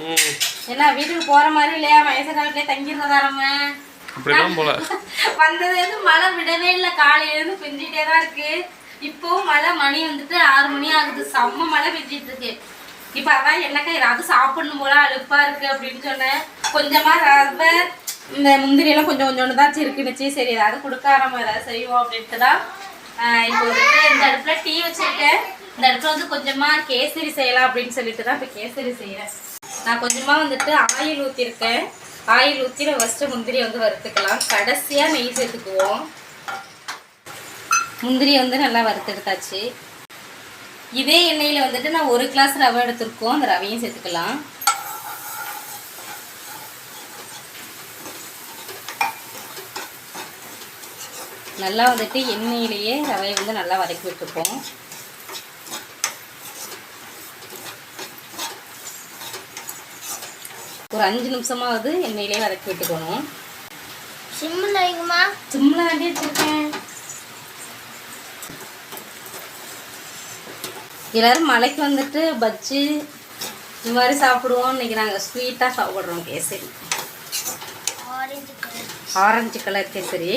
ம். என்ன வீட்டுக்கு போற மாதிரி இல்லையா? வயசு காலத்திலே தங்கிடுறதா நம்ம? அப்படிதான் போல. வந்ததுலேருந்து மழை விடவே இல்லை. காலையிலேருந்து பெஞ்சிட்டே தான் இருக்கு. இப்போவும் மழை மணி வந்துட்டு ஆறு மணி ஆகுது. செம்ம மழை பெஞ்சிட்டு இருக்கு. இப்போ அதான் என்னக்கா ஏதாவது சாப்பிடணும் போல அலுப்பா இருக்கு அப்படின்னு சொன்னேன். கொஞ்சமா ரவை இந்த முந்திரி எல்லாம் கொஞ்சம் கொஞ்சோண்டு தான் இருக்குன்னுச்சு சரி ஏதாவது கொடுக்க நம்ம ஏதாவது செய்வோம் அப்படின்ட்டு தான் ஆஹ் இப்போ வந்துட்டு இந்த அடுப்புல டீ வச்சிருக்கேன். இந்த அடுப்புல வந்து கொஞ்சமா கேசரி செய்யலாம் அப்படின்னு சொல்லிட்டு தான் இப்போ கேசரி செய்யறேன் நான் கொஞ்சமாக வந்துட்டு ஆயில் ஊற்றிருக்கேன் ஆயில் ஊற்றி நம்ம ஃபஸ்ட்டு முந்திரி வந்து வறுத்துக்கலாம். கடைசியாக நெய் சேர்த்துக்குவோம். முந்திரி வந்து நல்லா வறுத்தெடுத்தாச்சு. இதே எண்ணெயில் வந்துட்டு நான் ஒரு கிளாஸ் ரவை எடுத்துருக்கோம். அந்த ரவையும் சேர்த்துக்கலாம். நல்லா வந்துட்டு எண்ணெயிலேயே ரவையை வந்து நல்லா வதக்கி விட்டுருப்போம் ஒரு அஞ்சு நிமிஷமாவது எண்ணெயிலே வதக்கி விட்டுக்கணும். சிம்மில் வைக்குமா சிம்ல வேண்டி வச்சிருக்கேன். எல்லாரும் மலைக்கு வந்துட்டு பஜ்ஜி இந்த மாதிரி சாப்பிடுவோம் இன்னைக்கு நாங்கள் ஸ்வீட்டாக சாப்பிட்றோம் கேசரி. Orange colour kesari.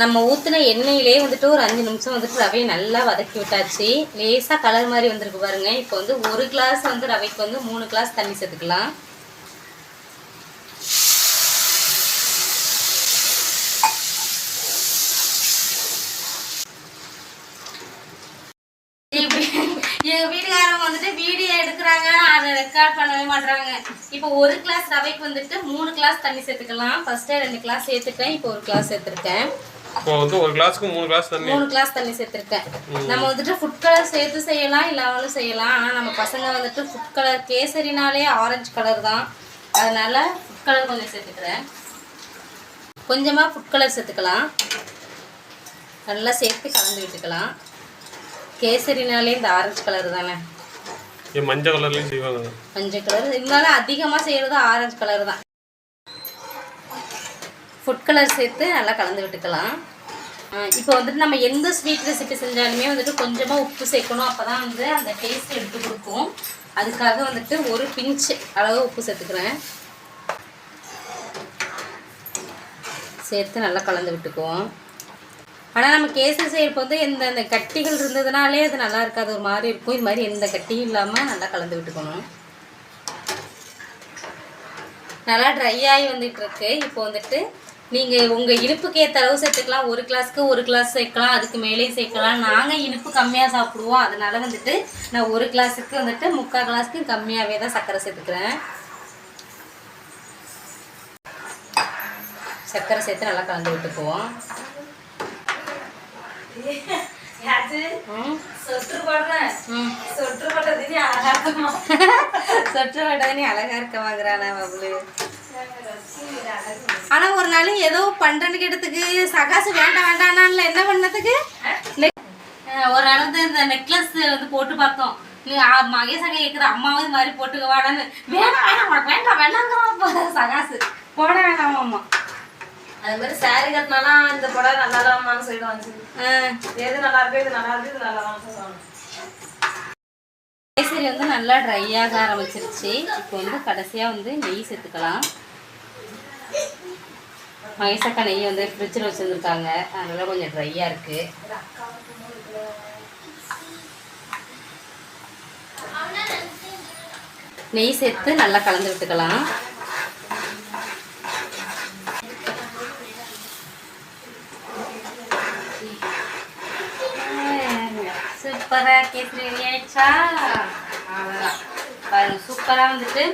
நம்ம ஊற்றின எண்ணெயிலே வந்துட்டு ஒரு அஞ்சு நிமிஷம் வந்துட்டு ரவையை நல்லா வதக்கி விட்டாச்சு. லேசாக கலர் மாதிரி வந்திருக்கு பாருங்க. இப்போ வந்து ஒரு கிளாஸ் வந்து ரவைக்கு வந்து மூணு கிளாஸ் தண்ணி சேர்த்துக்கலாம். இப்படி வீட்டுக்காரங்க வந்துட்டு வீடியோ எடுக்கிறாங்க. அதை ரெக்கார்ட் பண்ணவே மாட்றாங்க. இப்போ ஒரு கிளாஸ் ரவைக்கு வந்துட்டு மூணு கிளாஸ் தண்ணி சேர்த்துக்கலாம். ஃபர்ஸ்டே ரெண்டு கிளாஸ் சேர்த்துட்டேன். இப்போ ஒரு கிளாஸ் சேர்த்துருக்கேன். இப்போ வந்து ஒரு கிளாஸ்க்கு மூணு கிளாஸ் தண்ணி. மூணு கிளாஸ் தண்ணி சேர்த்துருக்கேன். நம்ம வந்துட்டு ஃபுட் கலர் சேர்த்து செய்யலாம் இல்லாமலும் செய்யலாம். ஆனால் நம்ம பசங்க வந்துட்டு ஃபுட் கலர் கேசரினாலே ஆரஞ்சு கலர் தான். அதனால ஃபுட் கலர் கொஞ்சம் சேர்த்துக்கிறேன். கொஞ்சமாக ஃபுட் கலர் சேர்த்துக்கலாம். நல்லா சேர்த்து கலந்து விட்டுக்கலாம். கேசரினாலே இந்த ஆரஞ்சு கலர் தானே. மஞ்சள் கலர்லயும் செய்வாங்க. மஞ்சள் கலர் இருந்தாலும் அதிகமாக செய்கிறது ஆரஞ்சு கலர் தான். ஃபுட் கலர் சேர்த்து நல்லா கலந்து விட்டுக்கலாம். இப்போ வந்துட்டு நம்ம எந்த ஸ்வீட் ரெசிபி செஞ்சாலுமே வந்துட்டு கொஞ்சமாக உப்பு சேர்க்கணும். அப்போ தான் வந்து அந்த டேஸ்ட் எடுத்து கொடுக்கும். அதுக்காக வந்துட்டு ஒரு பிஞ்ச் அளவு உப்பு சேர்த்துக்கிறேன். சேர்த்து நல்லா கலந்து விட்டுக்குவோம். ஆனால் நம்ம கேசரி செய்கிறப்ப வந்து எந்த இந்த கட்டிகள் இருந்ததுனாலே அது நல்லா இருக்காது. ஒரு மாதிரி இருக்கும். இது மாதிரி எந்த கட்டியும் இல்லாமல் நல்லா கலந்து விட்டுக்கணும். நல்லா ட்ரை ஆகி வந்துட்டு இருக்கு. இப்போ வந்துட்டு நீங்கள் உங்கள் இனிப்புக்கு ஏற்ற அளவு சேர்த்துக்கலாம். ஒரு கிளாஸ்க்கு ஒரு கிளாஸ் சேர்க்கலாம். அதுக்கு மேலே சேர்க்கலாம். நாங்கள் இனிப்பு கம்மியாக சாப்பிடுவோம். அதனால வந்துட்டு நான் ஒரு கிளாஸுக்கு வந்துட்டு முக்கால் கிளாஸ்க்கு கம்மியாகவே தான் சர்க்கரை சேர்த்துக்கிறேன். சர்க்கரை சேர்த்து நல்லா கலந்து விட்டுக்குவோம். ம். சொட்டு போடுறேன். ம். சொட்டு போட்டது நீ அழகா இருக்க வாங்குறானா பபுலு ஆனா நாள் ஏதோ பண்றேன்னு கேட்டதுக்கு சகாசு வேண்டாம் வேண்டாம்னால என்ன பண்ணதுக்கு? ஒரு வந்து இந்த நெக்லஸ் வந்து போட்டு பார்த்தோம். அங்க கேக்குது அம்மாவும் இது மாதிரி போட்டுக்க வாடான்னு. வேணாம் வேணாம் உனக்கு வேண்டாம் வேண்டாங்கிறான் சகாசு. போட அம்மா. அது மாதிரி சாரி கட்டினாலாம் இந்த புடவை நல்லா இல்லாமான்னு சொல்லிடுவாங்க எது நல்லா இருக்கு இது நல்லா இருக்கு இது நல்லா தான் சொல்லுவாங்க கேசரி வந்து நல்லா ட்ரை ஆக ஆரம்பிச்சிருச்சு. இப்போ வந்து கடைசியாக வந்து நெய் சேர்த்துக்கலாம். மகேசக்கா நெய் வந்து ஃப்ரிட்ஜில் வச்சுருந்துருக்காங்க. அதனால் கொஞ்சம் ட்ரையாக இருக்குது நெய் சேர்த்து நல்லா கலந்து விட்டுக்கலாம். சூப்பராக கேசரி ரெடி ஆயிடுச்சா? அவ்வளோதான் பாருங்கள் சூப்பராக வந்துட்டு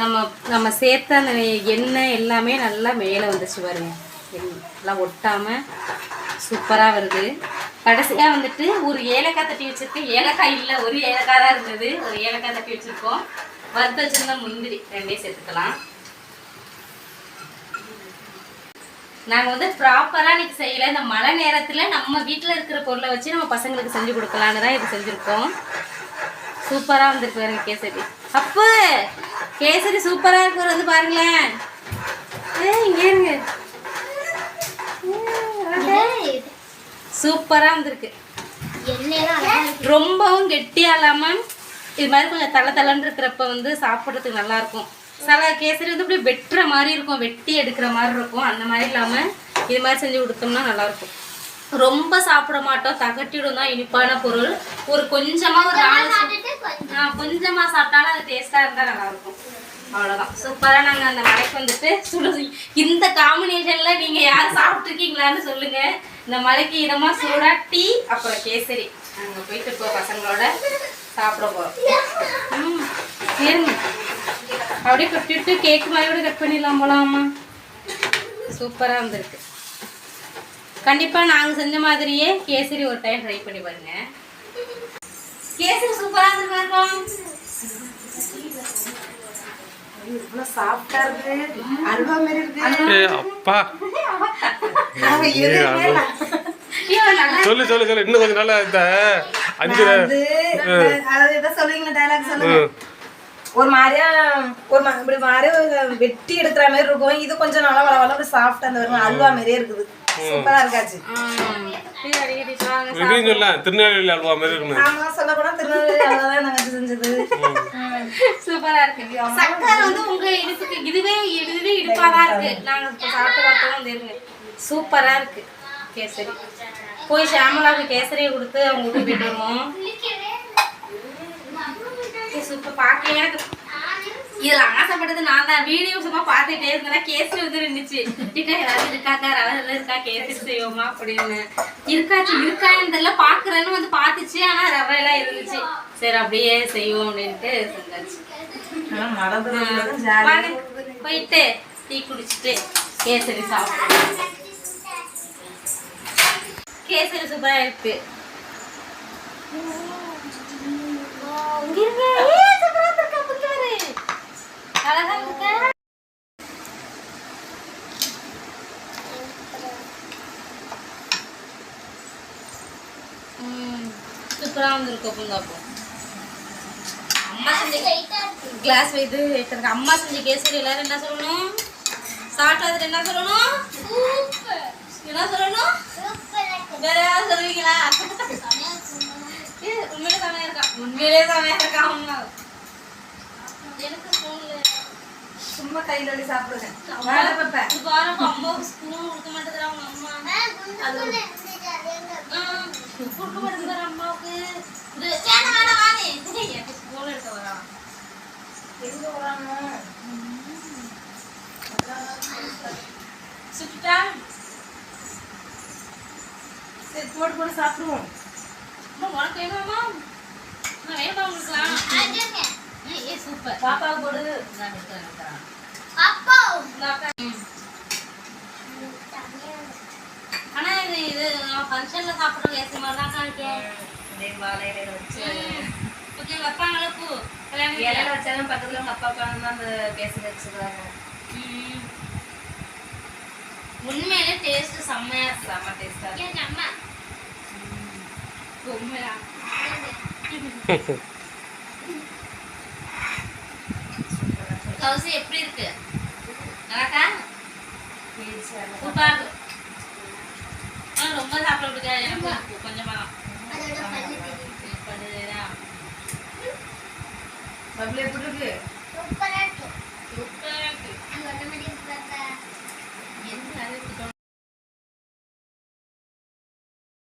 நம்ம நம்ம சேர்த்த அந்த எண்ணெய் எல்லாமே நல்லா மேலே வந்துச்சு பாருங்க. நல்லா எல்லாம் ஒட்டாமல் சூப்பராக வருது. கடைசியாக வந்துட்டு ஒரு ஏலக்காய் தட்டி வச்சிருக்கேன் ஏலக்காய் இல்லை ஒரு ஏலக்காய் தான் இருந்தது. ஒரு ஏலக்காய் தட்டி வச்சுருக்கோம். வறுத்து வச்சுருந்தா முந்திரி ரெண்டையும் சேர்த்துக்கலாம். நாங்கள் வந்து ப்ராப்பராக இன்னைக்கு செய்யலை. இந்த மழை நேரத்தில் நம்ம வீட்டில் இருக்கிற பொருளை வச்சு நம்ம பசங்களுக்கு செஞ்சு கொடுக்கலான்னு தான் இது செஞ்சுருக்கோம். சூப்பராக வந்திருக்கு வேறு கேசரி. அப்போ கேசரி சூப்பராக இருக்கிறது வந்து பாருங்களேன். ஏ இங்கே இருங்க. சூப்பராக வந்திருக்கு. இருக்கு. ரொம்பவும் கெட்டியாக இல்லாமல் இது மாதிரி கொஞ்சம் தள்ள தள்ளன்னு இருக்கிறப்ப வந்து சாப்பிட்றதுக்கு நல்லா இருக்கும். சில கேசரி வந்து அப்படியே வெட்டுற மாதிரி இருக்கும் வெட்டி எடுக்கிற மாதிரி இருக்கும். அந்த மாதிரி இல்லாமல் இது மாதிரி செஞ்சு கொடுத்தோம்னா நல்லா இருக்கும். ரொம்ப சாப்பிட மாட்டோம். தகட்டிடும் தான் இனிப்பான பொருள். ஒரு கொஞ்சமா ஒரு கொஞ்சமா சாப்பிட்டாலும் அது டேஸ்டா இருந்தா நல்லா இருக்கும் அவ்வளவுதான். சூப்பரா நாங்க அந்த மலைக்கு வந்துட்டு சுடு இந்த காம்பினேஷன்ல நீங்க யாரும் சாப்பிட்டுருக்கீங்களான்னு சொல்லுங்க. இந்த மலைக்கு இதமா சூடா டீ அப்புறம் கேசரி. அங்க போயிட்டு இப்போ பசங்களோட சாப்பிட போறோம். ம், சரிங்க அப்படியே கட்டிட்டு கேக் மாதிரி கூட கட் பண்ணிடலாம் போலாமா சூப்பரா வந்திருக்கு கண்டிப்பா நாங்க செஞ்ச மாதிரியே கேசரி ஒரு டைம் ட்ரை பண்ணி பாருங்க. கேசரி சூப்பரா இருக்கும் இவ்வளவு சாஃப்டா இருக்கு. அல்வா மாதிரி இருக்கு. ஏ அப்பா. சொல்லு சொல்லு இன்னும் நாளா இந்த அஞ்சு. ஒரு மாதிரியா ஒரு மா- இப்படி மாதிரி வெட்டி எடுக்கிற மாதிரி இருக்கும். இது கொஞ்சம் நல்லா வள வள சாஃப்டா அந்த அல்வா மாதிரியே இருக்குது. சூப்பரா இருக்காச்சு. இதையும் சொல்ல திருநெல்வேலி அல்வா மாதிரி இருக்கணும். ஆமா சொல்ல போனா திருநெல்வேலி அல்வா தான் நாங்க செஞ்சது. சூப்பரா இருக்கு. சக்கரை வந்து உங்க இடுப்புக்கு இதுவே இதுவே இடுப்பாதான் இருக்கு. நாங்க இப்ப சாப்பிட்டு பார்த்தோம் தெரியுங்க சூப்பரா இருக்கு. கேசரி. போய் ஷாமலாவுக்கு கேசரியை கொடுத்து அவங்க வீட்டுக்கு போயிட்டு வருவோம். சூப்பர் பார்க்க எனக்கு இதுல ஆசைப்பட்டது நான் தான். வீடியோ சும்மா பார்த்துட்டே இருந்தேன் கேசரி வந்து இருந்துச்சு டிக்கா ஏதாவது இருக்காக்கா? ரவை இருக்கா? கேசரி செய்வோமா? அப்படின்னு. இருக்காச்சு இருக்கான்னு தெரியல. பாக்குறேன்னு வந்து பார்த்துச்சு. ஆனா ரவை எல்லாம் இருந்துச்சு. சரி அப்படியே செய்வோம் அப்படின்ட்டு செஞ்சாச்சு. போயிட்டு டீ குடிச்சிட்டு கேசரி சாப்பிடுவோம். கேசரி சூப்பரா இருக்கு இங்க இருங்க. ஏய், சூப்பரா இருக்கா, புடிக்க பாரு. அழகா இருக்கா? ம், சூப்பரா வந்திருக்கு புந்தாப்போ அம்மா செஞ்ச கிளாஸ் வைத்து வைத்திருக்க அம்மா செஞ்ச கேசரி எல்லாரும் என்ன சொல்லணும்? சாப்பிட்டதுல என்ன சொல்லணும்? என்ன சொல்லணும்? வேற யாராவது சொல்லுவீங்களா? உண்மையிலே செமையா இருக்கா? உண்மையிலே செமையா இருக்கா? அம்மா. எனக்கு ஸ்பூன்ல சும்மா கையில அள்ளி சாப்பிடுங்க. வேலை பார்ப்பேன். பாருங்க அம்மாவுக்கு ஸ்பூன் கொடுக்க மாட்டேங்கிறா அவங்க அம்மா அது சுட்டுட்டா சரி போட்டு போட்டு சாப்பிடுவோம் உனக்கு வேணுமா நான் வேணுமா உங்களுக்கு ஏ சூப்பர் பாப்பாவுக்கு போடு நான் எடுக்கிறேன் அப்போ ஆனா இது இது நான் ஃபங்க்ஷன்ல சாப்பிடுற கேசரி மாதிரி தான் காணிக்கேன் வாழையில வச்சு ஓகே வைப்பாங்களே பூ கல்யாணம் இலையில வச்சாலும் பக்கத்துல உங்க அப்பா உட்காந்து அந்த பேசி வச்சுருவாங்க ம். உண்மையிலே டேஸ்ட் செம்மையா இருக்கு செம்ம டேஸ்டா அம்மா உண்மையா கவுசி எப்படி இருக்கு நல்லாக்கா சூப்பரா இருக்கு ஆனா பிடிக்காது எனக்கு கொஞ்சமா தான் பல்லு எப்படி இருக்கு